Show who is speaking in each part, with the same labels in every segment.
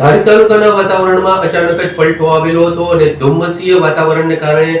Speaker 1: ધારી તાલુકાના વાતાવરણમાં અચાનક જ પલટો આવેલો હતો અને ધુમ્મસીય વાતાવરણને કારણે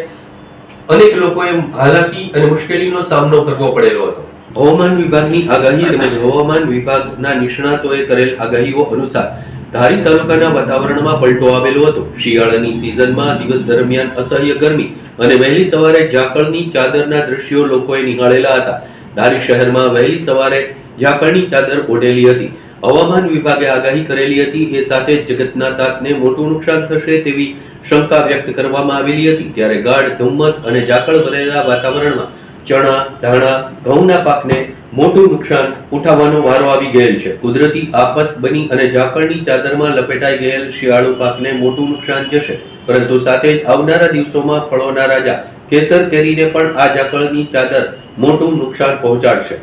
Speaker 1: અનેક લોકોએ હાલાકી અને મુશ્કેલીનો સામનો કરવો પડેલો હતો. હવામાન વિભાગની આગાહી તેમજ હવામાન વિભાગના નિષ્ણાતોએ કરેલ આગાહીઓ અનુસાર ધારી તાલુકાના વાતાવરણમાં પલટો આવેલો હતો. શિયાળાની સિઝનમાં દિવસ દરમિયાન અસહ્ય ગરમી અને વહેલી સવારે ઝાકળની ચાદરના દ્રશ્યો લોકોએ નિહાળેલા હતા. ધારી શહેરમાં વહેલી સવારે ઝાકળની ચાદર ઓઢેલી હતી. હવામાન વિભાગે આગાહી કરેલી હતી, એ સાથે જગતના તાતને મોટું નુકસાન થશે તેવી શંકા વ્યક્ત કરવામાં આવેલી હતી. ત્યારે ગાઢ ધુમ્મસ અને ઝાકળ ભરેલા વાતાવરણમાં ચણા, ધાણા, ઘઉંના પાકને મોટું નુકસાન ઉઠાવવાનો વારો આવી ગયેલ છે. કુદરતી આફત બની અને ઝાકળની ચાદરમાં લપેટાઈ ગયેલ શિયાળુ પાકને મોટું નુકસાન જશે. પરંતુ સાથે જ આવનારા દિવસોમાં ફળોના રાજા કેસર કેરીને પણ આ ઝાકળની ચાદર મોટું નુકસાન પહોંચાડશે.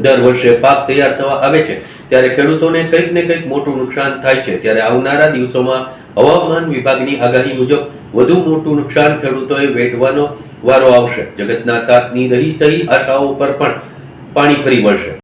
Speaker 1: દર વર્ષે પાક તૈયાર થવા આવે છે. ત્યારે ખેડૂતોને કંઈક ને કંઈક મોટું નુકસાન થાય છે. ત્યારે આવનારા દિવસોમાં હવામાન વિભાગની આગાહી મુજબ વધુ મોટું નુકસાન ખેડૂતોએ વેઠવાનો વારો આવશે. જગતના તાતની રહી સહી આશાઓ પર પણ પાણી ફરી વળશે.